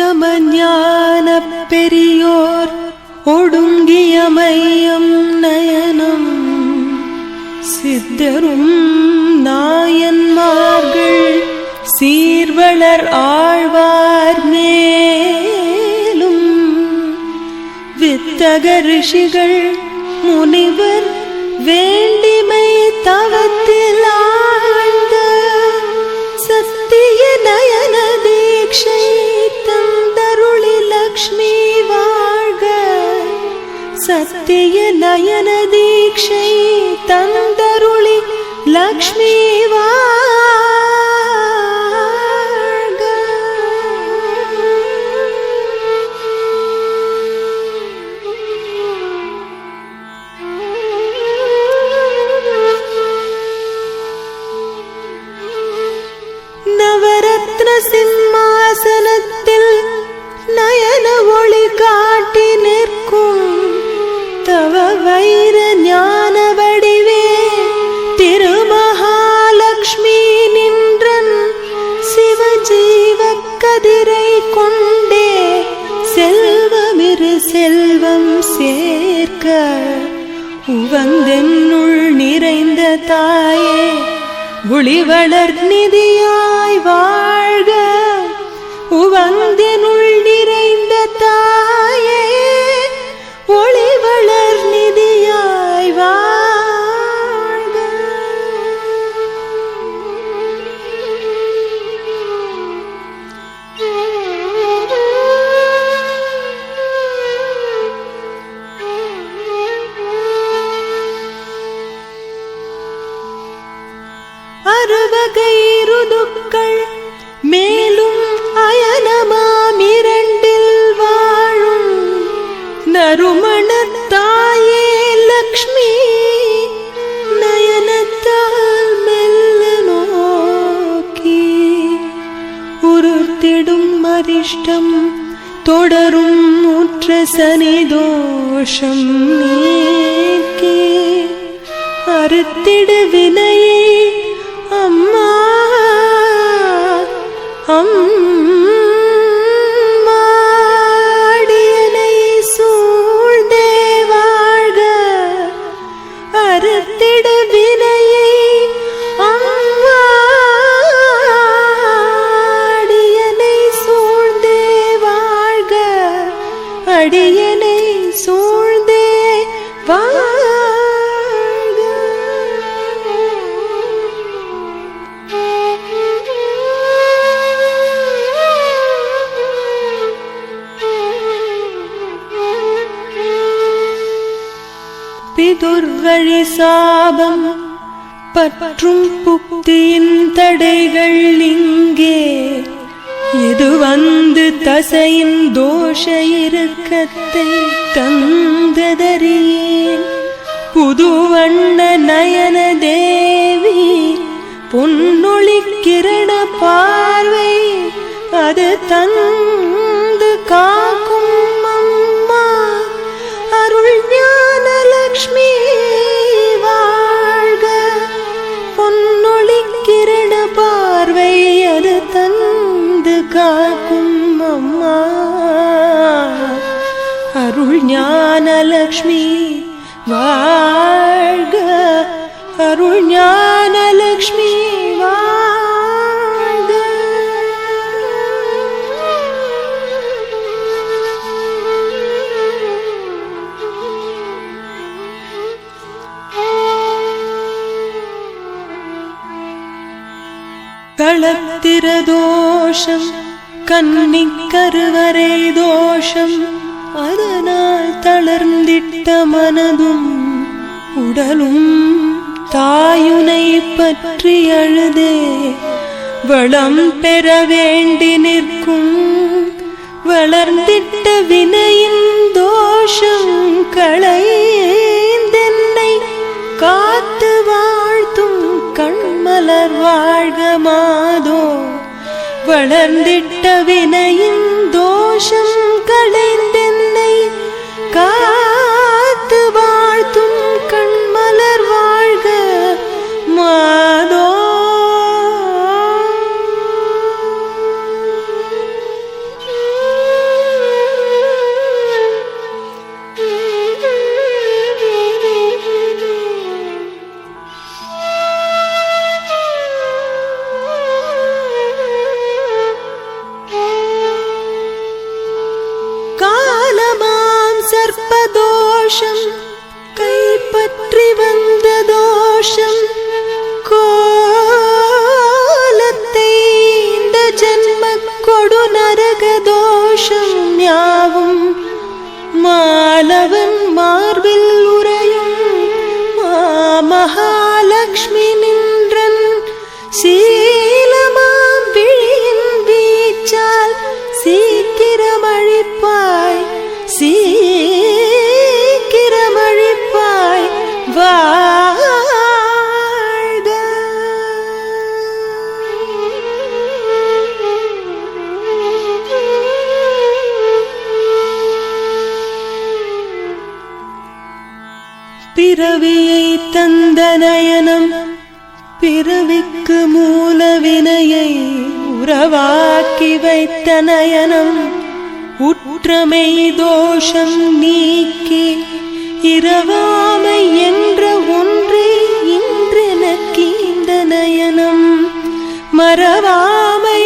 உத்தம ஞான பெரியோர் ஒடுங்கிய மையம் நயனம். சித்தரும் நாயன்மார்கள் சீர்வளர் ஆழ்வார் மேலும். வித்தக ரிஷிகள் முனிவர் வேண்டிமை தவத்திலாள் லக்ஷ்மி வாழ்க சத்திய நயன தீட்சை தந்தருளி லக்ஷ்மி நவரத்ன உவந்தென்னுள் நிறைந்த தாயே ஒளிவளர் நிதியாய் வாழ்க. உவந்தெனுள் அறுத்திடு வழி சாபம் பற்றும் புக்தியின் தடைகள் இங்கே. இது வந்து தசையின் தோஷ இறுக்கத்தை தந்ததறியேன். புது வண்ண நயன தேவி பொன்னொழி கிரண பார்வை அது தன் லக்ஷ்மி வாழ்க அருள் ஞான லக்ஷ்மி வாழ்க களத்திர தோஷம் தோஷம் அதனால் தளர்ந்திட்ட மனதும் உடலும் தாயுனை பற்றி அழுதே வளம் பெற வேண்டி நிற்கும். வளர்ந்திட்ட வினையின் தோஷம் களைந்தென்னை காத்து வாழ்த்தும் கண்மலர் வாழ்க மாதோ. வளர்ந்திட்ட வினையின் தோஷம் களைந்தென்னை தந்த நயனம் பிறவிக்கு மூல வினையை உறவாக்கி வைத்த நயனம் உற்றமை தோஷம் நீக்கி இரவாமை என்ற ஒன்றே இன்றெனக்கு இந்த நயனம் மறவாமை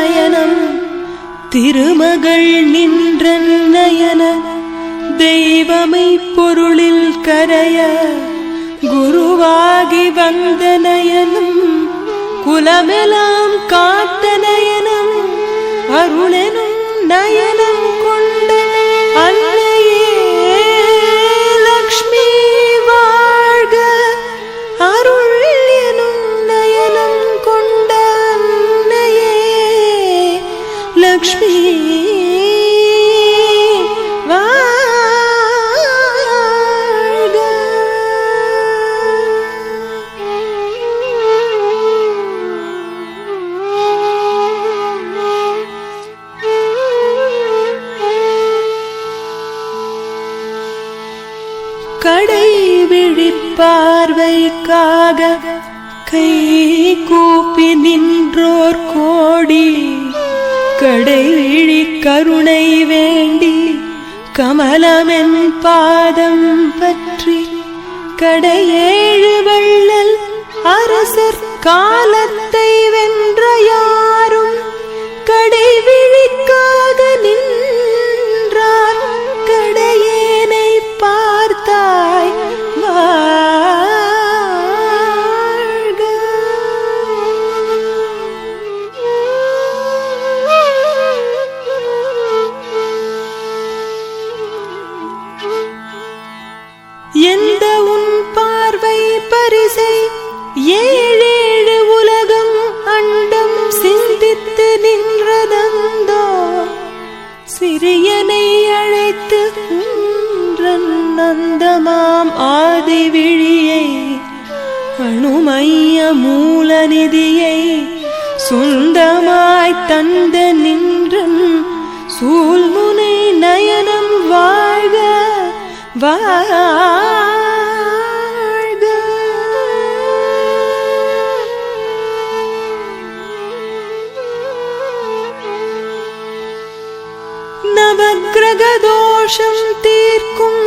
நயனம் திருமகள் நின்ற நயன தெய்வமை பொருளில் கரைய குருவாகி வந்த நயனம் குலமெலாம் காத்த நயனம் அருளெனும் நயனம் கொண்ட கருணை வேண்டி கமலமென் பாதம் பற்றி கடையேழு வள்ளல் அரசர் காலத்தை ஆனந்தமாம் நந்தமாம் ஆதி விழியை அணுமைய மூலநிதியை சொந்தமாய் தந்த நின்றும் சூழ்முனை நயனம் வாழ்க வாழ்க. நவக்கிரக தோஷம் தீர்க்கும்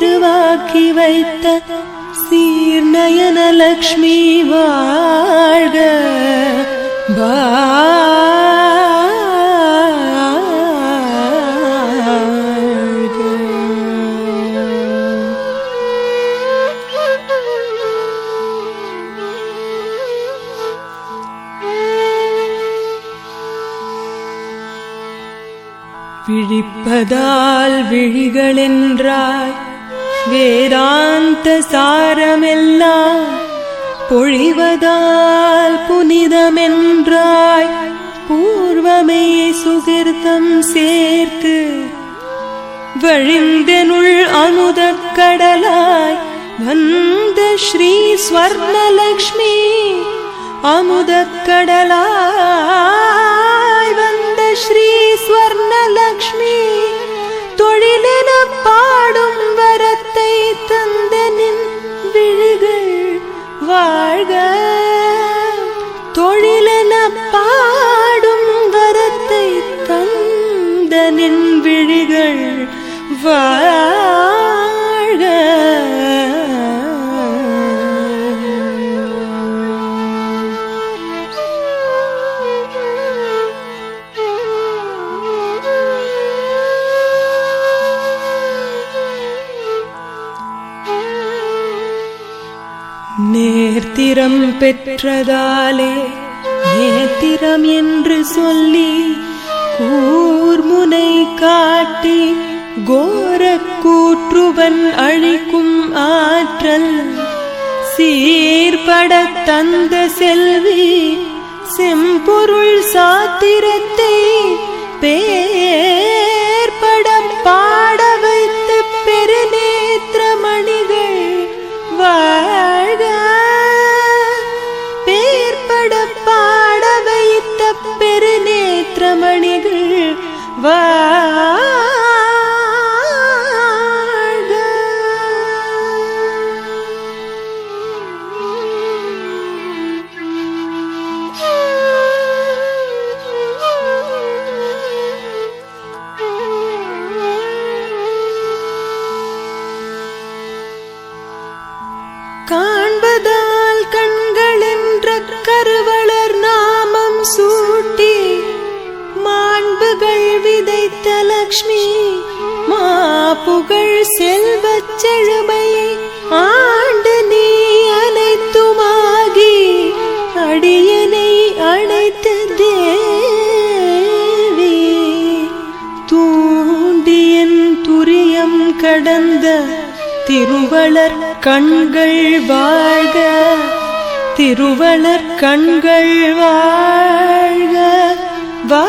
சிவத்திருவாக்கி வைத்த சீர்நயன லக்ஷ்மி வாழ்க விழிப்பதால் விழிகளென்றாய் வேதாந்த சாரமெல்லாம் பொழிவதால் புனிதமென்றாய். பூர்வமே சுகிர்த்தம் சேர்த்து வழிந்தனுள் அமுதக் கடலாய் வந்த ஸ்ரீ ஸ்வர்ணலக்ஷ்மி அமுதக் கடலாய் வந்த ஸ்ரீ ஸ்வர்ணலக்ஷ்மி. வாழ்க. தொழிலென பாடும் வரத்தை தந்த நின் விழிகள் வா பெற்றதாலே நேத்திரம் என்று சொல்லி கூர்முனை காட்டி கோரக் கூற்றுவன் அழிக்கும் ஆற்றல் சீர்பட தந்த செல்வி செம்பொருள் சாத்திரத்தை பேர்பட லக்ஷ்மி மா புகழ் செல்வச் செழுமை ஆண்டு நீ அனைத்துமாகி அடியனை அழைத்த தேவி. தூண்டியன் துரியம் கடந்த திருவளர் கண்கள் வாழ்க திருவளர் கண்கள் வாழ்க. வா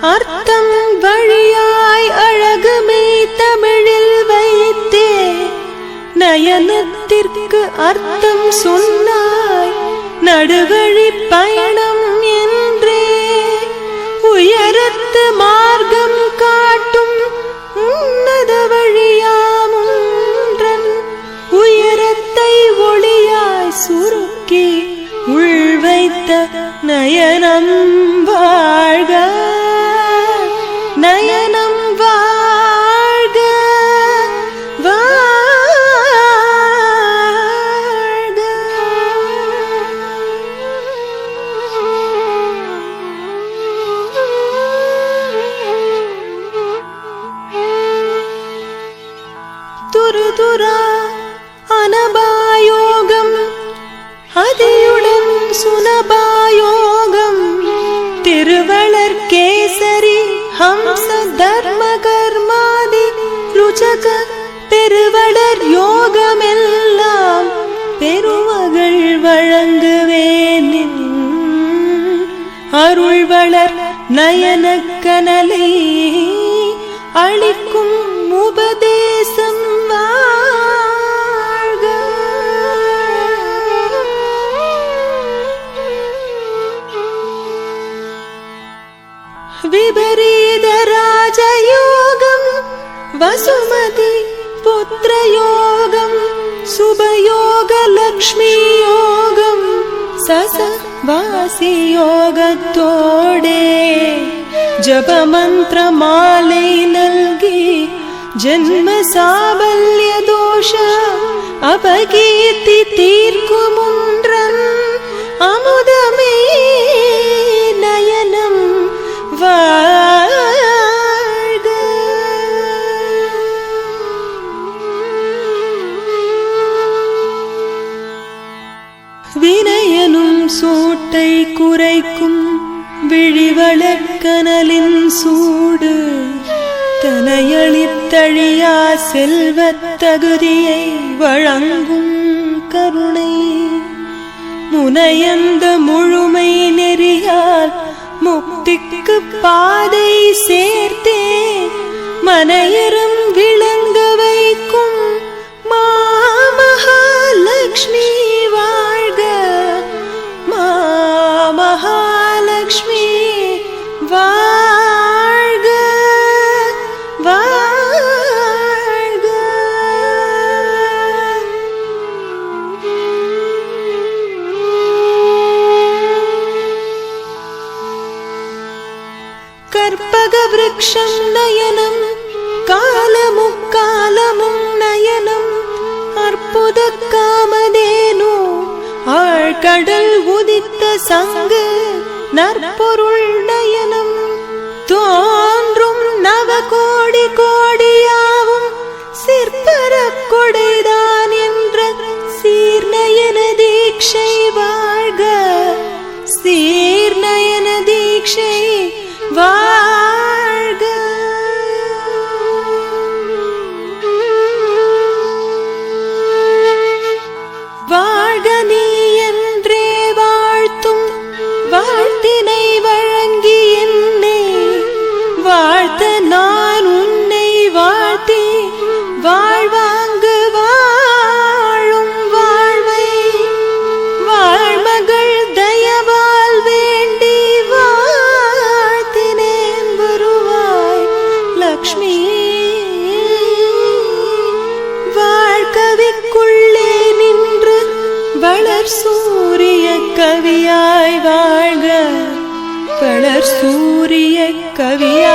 அர்த்தம் வழியாய் அழகுமை தமிழில் வைத்தே. நயனத்திற்கு அர்த்தம் சொன்னாய் நடுவழி பயணம் என்றே. உயரத்து மார்க்க ருச்சக பெருவளர் யோகமெல்லாம் பெருமகள் வழங்குவேன் அருள்வளர் நயனக்கனலை அளிக்கும் உபதேசம் விபரீத ராஜயோ पुत्रयोगम् सुभयोग लक्ष्मीयोगम् वा जपमन्त्रमालै नावल्यदोष अपकीर्तिर्कुमुण्ड्रन् अमुदमे नयनं वा குறைக்கும் விழிவளக்கனலின் சூடு தனையளித்தழியா செல்வத் தகுதியை வழங்கும் கருணை. முனையந்த முழுமை நெறியால் முக்திக்கு பாதை சேர்த்தே மனையரும் Tu கவியாய்